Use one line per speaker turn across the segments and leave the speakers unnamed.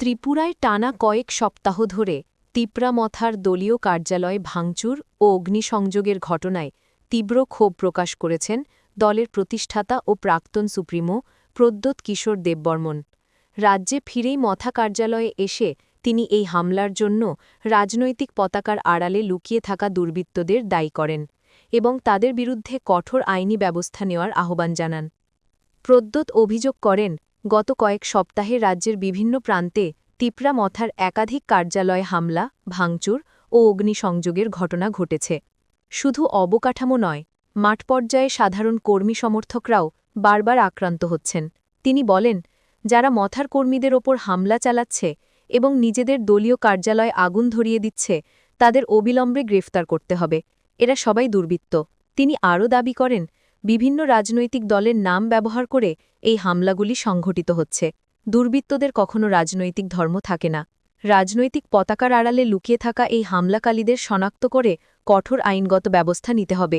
ত্রিপুরায় টানা কয়েক সপ্তাহ ধরে তিপ্রামথার দলীয় কার্যালয় ভাঙচুর ও অগ্নিসংযোগের ঘটনায় তীব্র ক্ষোভ প্রকাশ করেছেন দলের প্রতিষ্ঠাতা ও প্রাক্তন সুপ্রিমো প্রদ্যোৎ কিশোর দেববর্মন। রাজ্যে ফিরেই মথা কার্যালয়ে এসে তিনি এই হামলার জন্য রাজনৈতিক পতাকার আড়ালে লুকিয়ে থাকা দুর্বৃত্তদের দায়ী করেন এবং তাদের বিরুদ্ধে কঠোর আইনি ব্যবস্থা নেওয়ার আহ্বান জানান। প্রদ্যোৎ অভিযোগ করেন গত কয়েক সপ্তাহে রাজ্যের বিভিন্ন প্রান্তে তিপ্রা মথার একাধিক কার্যালয়ে হামলা, ভাঙচুর ও অগ্নিসংযোগের ঘটনা ঘটেছে। শুধু অবকাঠামো নয়, মাঠ পর্যায়ে সাধারণ কর্মী সমর্থকরাও বারবার আক্রান্ত হচ্ছেন। তিনি বলেন, যারা মথার কর্মীদের ওপর হামলা চালাচ্ছে এবং নিজেদের দলীয় কার্যালয়ে আগুন ধরিয়ে দিচ্ছে, তাদের অবিলম্বে গ্রেফতার করতে হবে। এরা সবাই দুর্বৃত্ত। তিনি আরও দাবি করেন বিভিন্ন রাজনৈতিক দলের নাম ব্যবহার করে এই হামলাগুলি সংঘটিত হচ্ছে। দুর্বৃত্তদের কখনো রাজনৈতিক ধর্ম থাকে না। রাজনৈতিক পতাকার আড়ালে লুকিয়ে থাকা এই হামলাকারীদের শনাক্ত করে কঠোর আইনগত ব্যবস্থা নিতে হবে।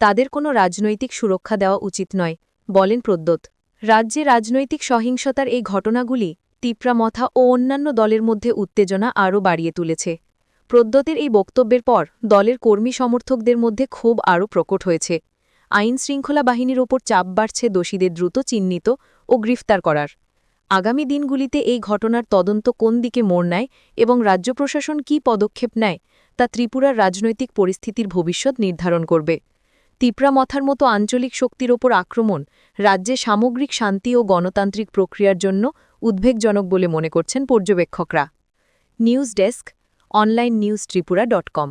তাদের কোনো রাজনৈতিক সুরক্ষা দেওয়া উচিত নয়, বলেন প্রদ্যোৎ রাজ্যে রাজনৈতিক সহিংসতার এই ঘটনাগুলি তিপ্রামথা ও অন্যান্য দলের মধ্যে উত্তেজনা আরও বাড়িয়ে তুলেছে। প্রদ্যোতের এই বক্তব্যের পর দলের কর্মী সমর্থকদের মধ্যে ক্ষোভ আরও প্রকট হয়েছে। আইন শৃঙ্খলা বাহিনীর ওপর চাপ বাড়ছে দোষীদের দ্রুত চিহ্নিত ও গ্রেফতার করার। আগামী দিনগুলিতে এই ঘটনার তদন্ত কোন দিকে মোড় নেয় এবং রাজ্য প্রশাসন কী পদক্ষেপ নেয়, তা ত্রিপুরার রাজনৈতিক পরিস্থিতির ভবিষ্যৎ নির্ধারণ করবে। তিপ্রামথার মতো আঞ্চলিক শক্তির ওপর আক্রমণ রাজ্যে সামগ্রিক শান্তি ও গণতান্ত্রিক প্রক্রিয়ার জন্য উদ্বেগজনক বলে মনে করছেন পর্যবেক্ষকরা। News desk, online news Tripura dot com.